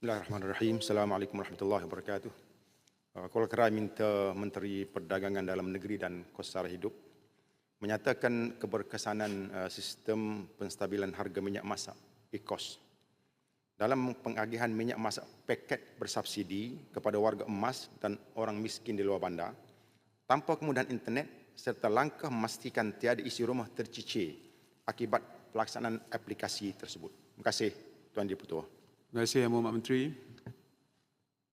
Bismillahirrahmanirrahim. Assalamualaikum warahmatullahi wabarakatuh. Uh, Kuala Kerai minta Menteri Perdagangan Dalam Negeri dan Kos Sara Hidup menyatakan keberkesanan uh, sistem penstabilan harga minyak masak ECOS dalam pengagihan minyak masak paket bersubsidi kepada warga emas dan orang miskin di luar bandar tanpa kemudahan internet serta langkah memastikan tiada isi rumah tercicir akibat pelaksanaan aplikasi tersebut. Terima kasih Tuan Dipertua. Terima kasih Yang Berhormat Menteri.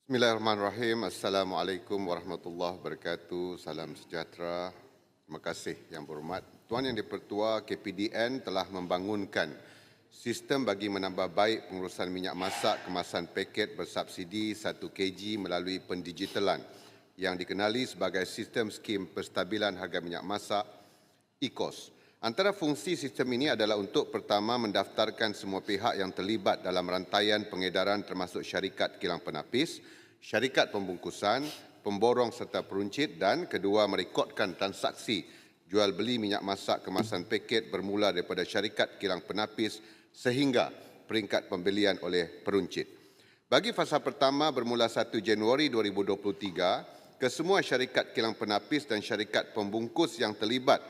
Bismillahirrahmanirrahim. Assalamualaikum warahmatullahi wabarakatuh. Salam sejahtera. Terima kasih Yang Berhormat. Tuan Yang Dipertua, KPDN telah membangunkan sistem bagi menambah baik pengurusan minyak masak kemasan paket bersubsidi 1 kg melalui pendigitalan yang dikenali sebagai Sistem Skim Penstabilan Harga Minyak Masak ECOS. Antara fungsi sistem ini adalah untuk pertama mendaftarkan semua pihak yang terlibat dalam rantaian pengedaran termasuk syarikat kilang penapis, syarikat pembungkusan, pemborong serta peruncit dan kedua merekodkan transaksi jual beli minyak masak kemasan paket bermula daripada syarikat kilang penapis sehingga peringkat pembelian oleh peruncit. Bagi fasa pertama bermula 1 Januari 2023, kesemua syarikat kilang penapis dan syarikat pembungkus yang terlibat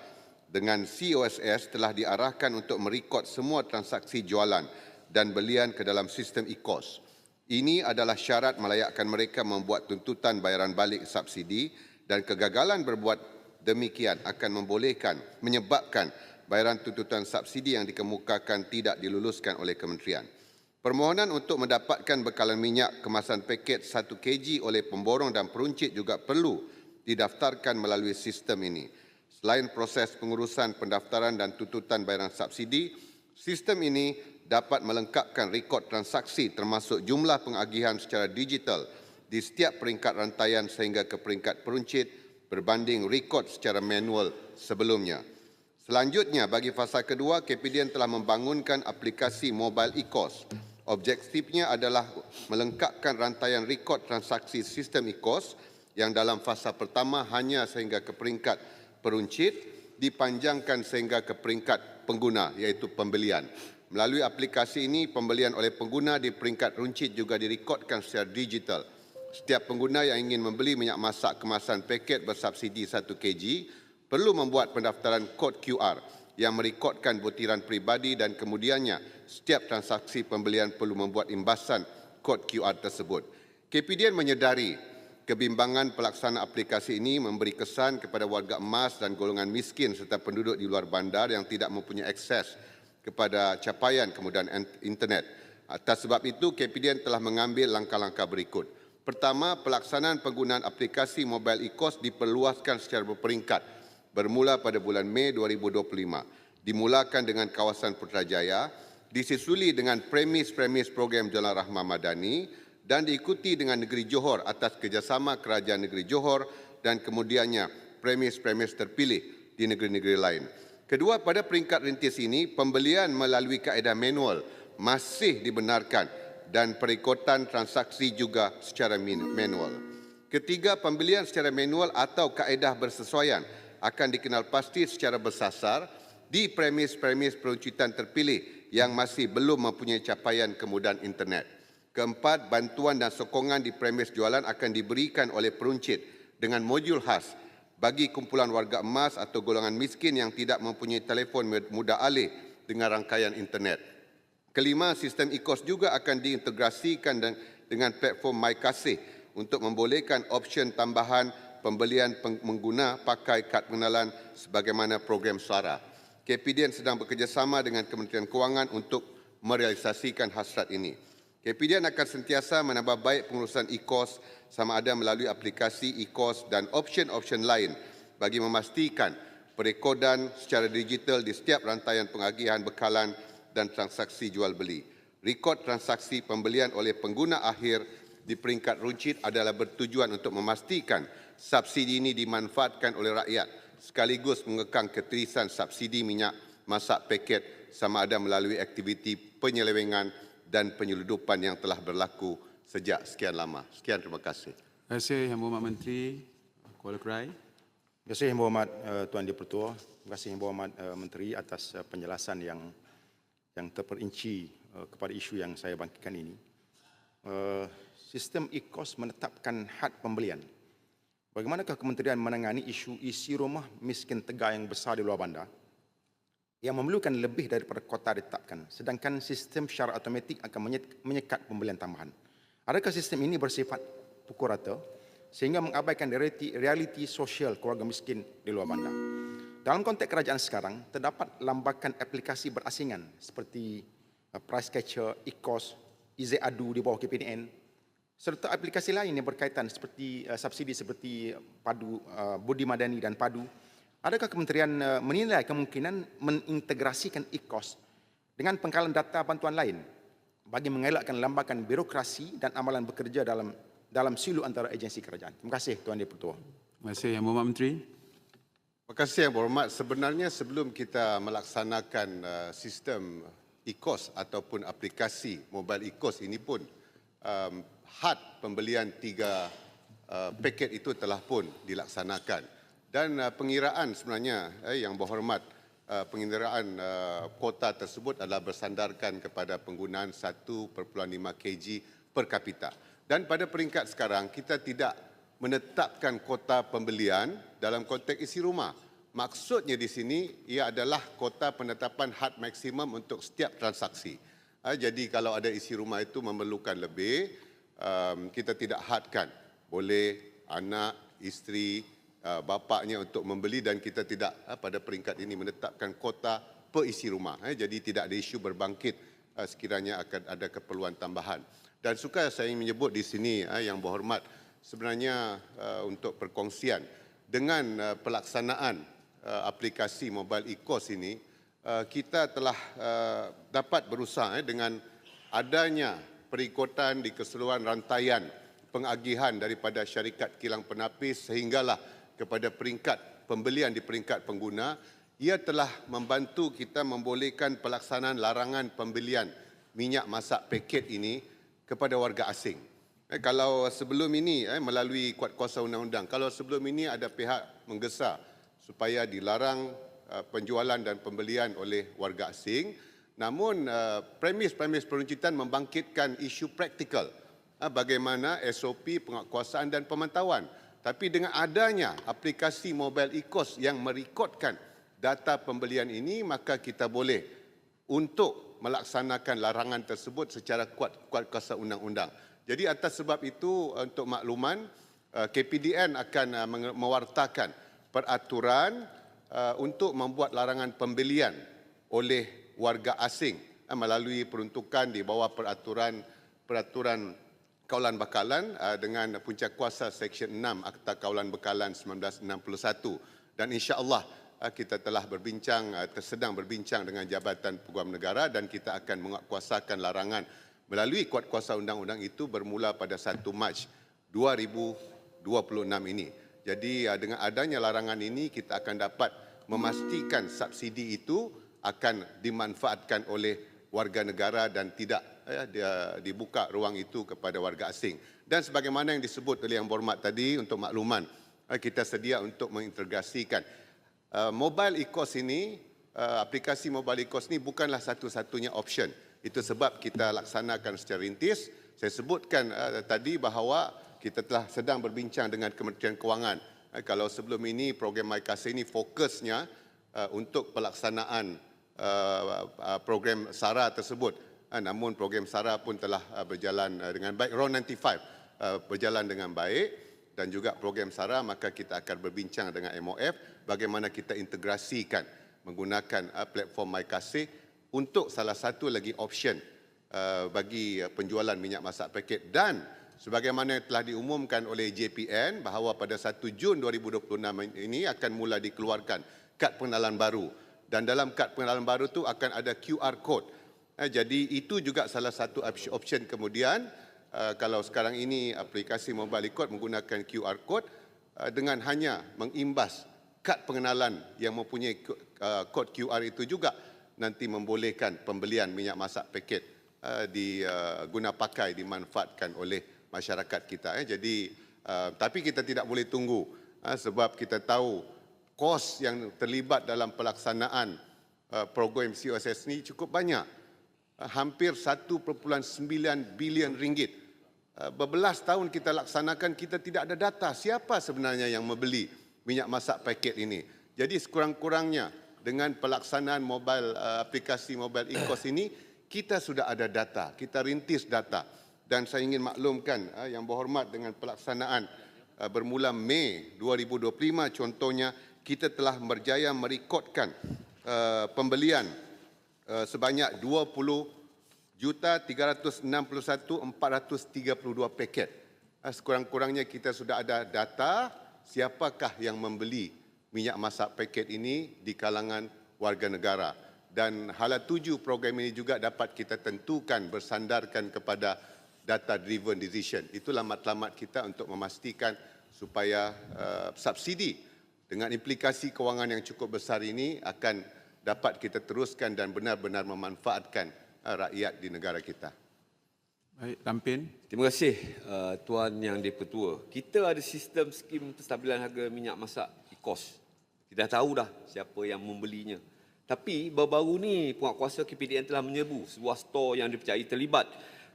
dengan COSS telah diarahkan untuk merekod semua transaksi jualan dan belian ke dalam sistem ECOS. Ini adalah syarat melayakkan mereka membuat tuntutan bayaran balik subsidi dan kegagalan berbuat demikian akan membolehkan menyebabkan bayaran tuntutan subsidi yang dikemukakan tidak diluluskan oleh kementerian. Permohonan untuk mendapatkan bekalan minyak kemasan paket 1 kg oleh pemborong dan peruncit juga perlu didaftarkan melalui sistem ini. Selain proses pengurusan pendaftaran dan tuntutan bayaran subsidi, sistem ini dapat melengkapkan rekod transaksi termasuk jumlah pengagihan secara digital di setiap peringkat rantaian sehingga ke peringkat peruncit berbanding rekod secara manual sebelumnya. Selanjutnya, bagi fasa kedua, KPDN telah membangunkan aplikasi Mobile ECOS. Objektifnya adalah melengkapkan rantaian rekod transaksi sistem ECOS yang dalam fasa pertama hanya sehingga ke peringkat peruncit, dipanjangkan sehingga ke peringkat pengguna iaitu pembelian. Melalui aplikasi ini, pembelian oleh pengguna di peringkat runcit juga direkodkan secara digital. Setiap pengguna yang ingin membeli minyak masak kemasan paket bersubsidi 1 kg perlu membuat pendaftaran kod QR yang merekodkan butiran peribadi dan kemudiannya setiap transaksi pembelian perlu membuat imbasan kod QR tersebut. KPDN menyedari kebimbangan pelaksana aplikasi ini memberi kesan kepada warga emas dan golongan miskin serta penduduk di luar bandar yang tidak mempunyai akses kepada capaian kemudahan internet. Atas sebab itu, KPDN telah mengambil langkah-langkah berikut. Pertama, pelaksanaan penggunaan aplikasi mobile e-kos diperluaskan secara berperingkat bermula pada bulan Mei 2025. Dimulakan dengan kawasan Putrajaya, disusuli dengan premis-premis program Jalan Rahmah Madani dan diikuti dengan negeri Johor atas kerjasama Kerajaan Negeri Johor dan kemudiannya premis-premis terpilih di negeri-negeri lain. Kedua, pada peringkat rintis ini, pembelian melalui kaedah manual masih dibenarkan dan perikotan transaksi juga secara manual. Ketiga, pembelian secara manual atau kaedah bersesuaian akan dikenal pasti secara bersasar di premis-premis peruncitan terpilih yang masih belum mempunyai capaian kemudahan internet. Keempat, bantuan dan sokongan di premis jualan akan diberikan oleh peruncit dengan modul khas bagi kumpulan warga emas atau golongan miskin yang tidak mempunyai telefon mudah alih dengan rangkaian internet. Kelima, sistem e-kos juga akan diintegrasikan dengan platform MyKasih untuk membolehkan option tambahan pembelian pengguna pakai kad pengenalan sebagaimana program suara. KPDN sedang bekerjasama dengan Kementerian Kewangan untuk merealisasikan hasrat ini. KPDN akan sentiasa menambah baik pengurusan e-kos sama ada melalui aplikasi e-kos dan option-option lain bagi memastikan perekodan secara digital di setiap rantaian pengagihan bekalan dan transaksi jual beli. Rekod transaksi pembelian oleh pengguna akhir di peringkat runcit adalah bertujuan untuk memastikan subsidi ini dimanfaatkan oleh rakyat sekaligus mengekang keterisan subsidi minyak masak paket sama ada melalui aktiviti penyelewengan dan penyeludupan yang telah berlaku sejak sekian lama. Sekian terima kasih. Terima kasih Yang Berhormat Menteri Kuala Kerai. Terima kasih Yang Berhormat uh, Tuan Dipertua. Terima kasih Yang Berhormat uh, Menteri atas uh, penjelasan yang yang terperinci uh, kepada isu yang saya bangkitkan ini. Uh, sistem e-kos menetapkan had pembelian. Bagaimanakah kementerian menangani isu isi rumah miskin tegar yang besar di luar bandar yang memerlukan lebih daripada kota ditetapkan sedangkan sistem syarat automatik akan menyekat pembelian tambahan. Adakah sistem ini bersifat pukul rata sehingga mengabaikan realiti, realiti sosial keluarga miskin di luar bandar? Dalam konteks kerajaan sekarang, terdapat lambakan aplikasi berasingan seperti uh, Price Catcher, e-Cost, Izzet Adu di bawah KPDN, serta aplikasi lain yang berkaitan seperti uh, subsidi seperti Padu, uh, Budi Madani dan Padu. Adakah kementerian uh, menilai kemungkinan mengintegrasikan e-Cost dengan pengkalan data bantuan lain bagi mengelakkan lambakan birokrasi dan amalan bekerja dalam dalam silu antara agensi kerajaan? Terima kasih Tuan Yang Pertua. Terima kasih Yang Berhormat Menteri. Terima kasih Yang Berhormat. Sebenarnya sebelum kita melaksanakan uh, sistem e-kos ataupun aplikasi mobile e-kos ini pun um, had pembelian tiga uh, paket itu telah pun dilaksanakan. Dan uh, pengiraan sebenarnya eh, Yang Berhormat uh, pengiraan uh, kota tersebut adalah bersandarkan kepada penggunaan 1.5 kg per kapita. Dan pada peringkat sekarang kita tidak menetapkan kota pembelian dalam konteks isi rumah. Maksudnya di sini ia adalah kota penetapan had maksimum untuk setiap transaksi. Ha, jadi kalau ada isi rumah itu memerlukan lebih, um, kita tidak hadkan. Boleh anak, isteri, uh, bapaknya untuk membeli dan kita tidak uh, pada peringkat ini menetapkan kota per isi rumah. Eh, jadi tidak ada isu berbangkit uh, sekiranya akan ada keperluan tambahan. Dan suka saya menyebut di sini yang berhormat sebenarnya untuk perkongsian dengan pelaksanaan aplikasi mobile e-kos ini kita telah dapat berusaha eh, dengan adanya perikotan di keseluruhan rantaian pengagihan daripada syarikat kilang penapis sehinggalah kepada peringkat pembelian di peringkat pengguna ia telah membantu kita membolehkan pelaksanaan larangan pembelian minyak masak paket ini kepada warga asing. Eh, kalau sebelum ini eh, melalui kuat kuasa undang-undang, kalau sebelum ini ada pihak menggesa supaya dilarang uh, penjualan dan pembelian oleh warga asing, namun uh, premis-premis peruncitan membangkitkan isu praktikal uh, bagaimana SOP penguatkuasaan dan pemantauan. Tapi dengan adanya aplikasi mobile e-kos yang merekodkan data pembelian ini, maka kita boleh untuk melaksanakan larangan tersebut secara kuat kuat kuasa undang-undang. Jadi atas sebab itu untuk makluman uh, KPDN akan menge- mewartakan peraturan untuk membuat larangan pembelian oleh warga asing melalui peruntukan di bawah peraturan peraturan kawalan bakalan uh, dengan punca kuasa Seksyen 6 Akta Kawalan Bekalan 1961 dan insya-Allah uh, kita telah berbincang uh, sedang berbincang dengan Jabatan Peguam Negara dan kita akan menguatkuasakan larangan melalui kuat kuasa undang-undang itu bermula pada 1 Mac 2026 ini. Jadi dengan adanya larangan ini kita akan dapat memastikan subsidi itu akan dimanfaatkan oleh warga negara dan tidak eh, dia dibuka ruang itu kepada warga asing. Dan sebagaimana yang disebut oleh Yang Berhormat tadi untuk makluman, eh, kita sedia untuk mengintegrasikan uh, mobile e-cost ini, uh, aplikasi mobile e-cost ini bukanlah satu-satunya option. Itu sebab kita laksanakan secara rintis. Saya sebutkan uh, tadi bahawa kita telah sedang berbincang dengan Kementerian Kewangan. Uh, kalau sebelum ini program MyKasih ini fokusnya uh, untuk pelaksanaan uh, uh, program SARA tersebut. Uh, namun program SARA pun telah uh, berjalan uh, dengan baik. RON 95 uh, berjalan dengan baik dan juga program SARA maka kita akan berbincang dengan MOF bagaimana kita integrasikan menggunakan platform MyKasih untuk salah satu lagi option bagi penjualan minyak masak paket dan sebagaimana telah diumumkan oleh JPN bahawa pada 1 Jun 2026 ini akan mula dikeluarkan kad pengenalan baru dan dalam kad pengenalan baru tu akan ada QR code. Eh, jadi itu juga salah satu option kemudian uh, kalau sekarang ini aplikasi mobile code menggunakan QR code uh, dengan hanya mengimbas kad pengenalan yang mempunyai uh, kod QR itu juga nanti membolehkan pembelian minyak masak paket uh, diguna pakai dimanfaatkan oleh masyarakat kita eh. Jadi uh, tapi kita tidak boleh tunggu uh, sebab kita tahu kos yang terlibat dalam pelaksanaan uh, program COSS ni cukup banyak. Uh, hampir 1.9 bilion ringgit uh, berbelas tahun kita laksanakan kita tidak ada data siapa sebenarnya yang membeli minyak masak paket ini. Jadi sekurang-kurangnya dengan pelaksanaan mobile uh, aplikasi mobile e-kos ini kita sudah ada data, kita rintis data dan saya ingin maklumkan yang berhormat dengan pelaksanaan bermula Mei 2025 contohnya kita telah berjaya merekodkan pembelian uh, sebanyak 20 juta 361,432 paket. Uh, Sekurang-kurangnya kita sudah ada data siapakah yang membeli minyak masak paket ini di kalangan warga negara. Dan hala tuju program ini juga dapat kita tentukan bersandarkan kepada data driven decision. Itulah matlamat kita untuk memastikan supaya uh, subsidi dengan implikasi kewangan yang cukup besar ini akan dapat kita teruskan dan benar-benar memanfaatkan uh, rakyat di negara kita. Baik, Lampin. Terima kasih uh, Tuan Yang Dipertua. Kita ada sistem skim penstabilan harga minyak masak e-kos. Kita dah tahu dah siapa yang membelinya. Tapi baru-baru ni penguatkuasa KPDN telah menyerbu sebuah stor yang dipercayai terlibat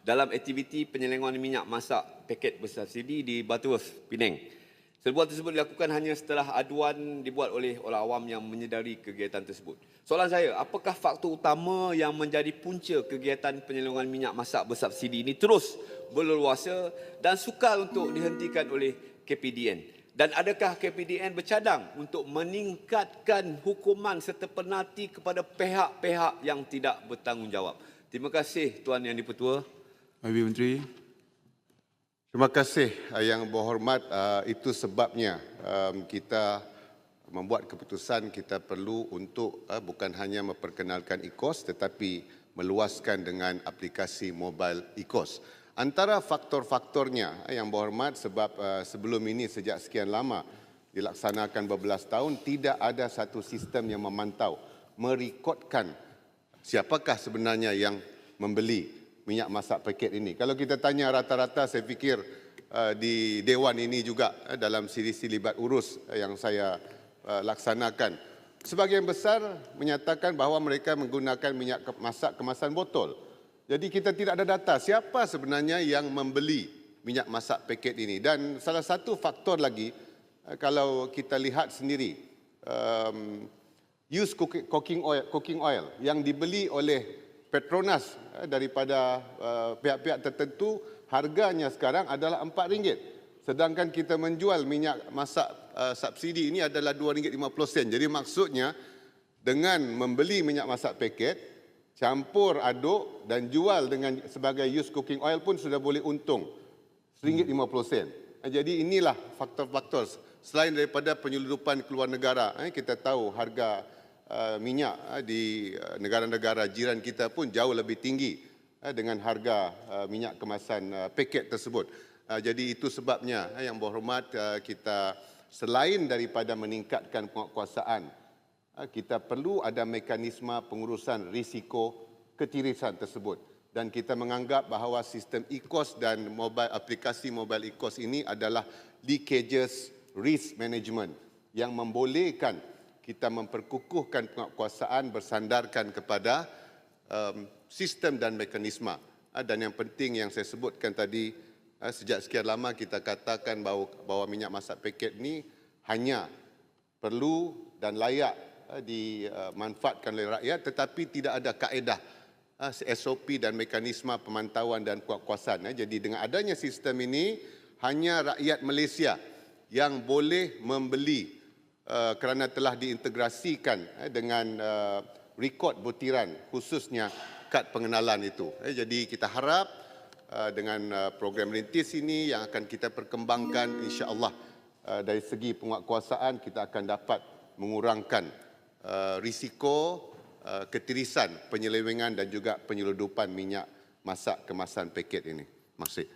dalam aktiviti penyelenggaraan minyak masak paket bersubsidi di Butterworth, Penang. Serbuan tersebut dilakukan hanya setelah aduan dibuat oleh orang awam yang menyedari kegiatan tersebut. Soalan saya, apakah faktor utama yang menjadi punca kegiatan penyelenggaraan minyak masak bersubsidi ini terus berleluasa dan sukar untuk dihentikan oleh KPDN? Dan adakah KPDN bercadang untuk meningkatkan hukuman serta penalti kepada pihak-pihak yang tidak bertanggungjawab? Terima kasih Tuan Yang Dipertua. Menteri. Terima kasih uh, yang berhormat. Uh, Itu sebabnya um, kita membuat keputusan kita perlu untuk bukan hanya memperkenalkan e-kos tetapi meluaskan dengan aplikasi mobile e-kos. Antara faktor-faktornya yang berhormat sebab sebelum ini sejak sekian lama dilaksanakan berbelas tahun tidak ada satu sistem yang memantau merekodkan siapakah sebenarnya yang membeli minyak masak paket ini. Kalau kita tanya rata-rata saya fikir uh, di dewan ini juga uh, dalam siri-siri libat urus uh, yang saya laksanakan sebagian besar menyatakan bahawa mereka menggunakan minyak masak kemasan botol. Jadi kita tidak ada data siapa sebenarnya yang membeli minyak masak paket ini dan salah satu faktor lagi kalau kita lihat sendiri um, use cooking oil, cooking oil yang dibeli oleh Petronas eh, daripada uh, pihak-pihak tertentu harganya sekarang adalah RM4. Sedangkan kita menjual minyak masak uh, subsidi ini adalah RM2.50. Jadi maksudnya dengan membeli minyak masak paket, campur aduk dan jual dengan sebagai used cooking oil pun sudah boleh untung RM1.50. Jadi inilah faktor-faktor selain daripada penyeludupan keluar negara. eh, Kita tahu harga minyak uh, di uh, negara-negara jiran kita pun jauh lebih tinggi uh, dengan harga uh, minyak kemasan uh, paket tersebut. Uh, Jadi itu sebabnya uh, yang berhormat uh, kita selain daripada meningkatkan penguatkuasaan uh, kita perlu ada mekanisme pengurusan risiko ketirisan tersebut dan kita menganggap bahawa sistem e-kos dan mobile aplikasi mobile e-kos ini adalah leakages risk management yang membolehkan kita memperkukuhkan penguatkuasaan bersandarkan kepada um, sistem dan mekanisme. Ah, Dan yang penting yang saya sebutkan tadi, ah, sejak sekian lama kita katakan bahawa, bahawa minyak masak paket ini hanya perlu dan layak ah, dimanfaatkan oleh rakyat tetapi tidak ada kaedah ah, SOP dan mekanisme pemantauan dan eh. Jadi dengan adanya sistem ini hanya rakyat Malaysia yang boleh membeli uh, kerana telah diintegrasikan eh, dengan uh, rekod butiran khususnya kad pengenalan itu. Eh, jadi kita harap uh, dengan uh, program rintis ini yang akan kita perkembangkan insya-Allah uh, dari segi penguatkuasaan kita akan dapat mengurangkan uh, risiko uh, ketirisan penyelewengan dan juga penyeludupan minyak masak kemasan paket ini. Kasih.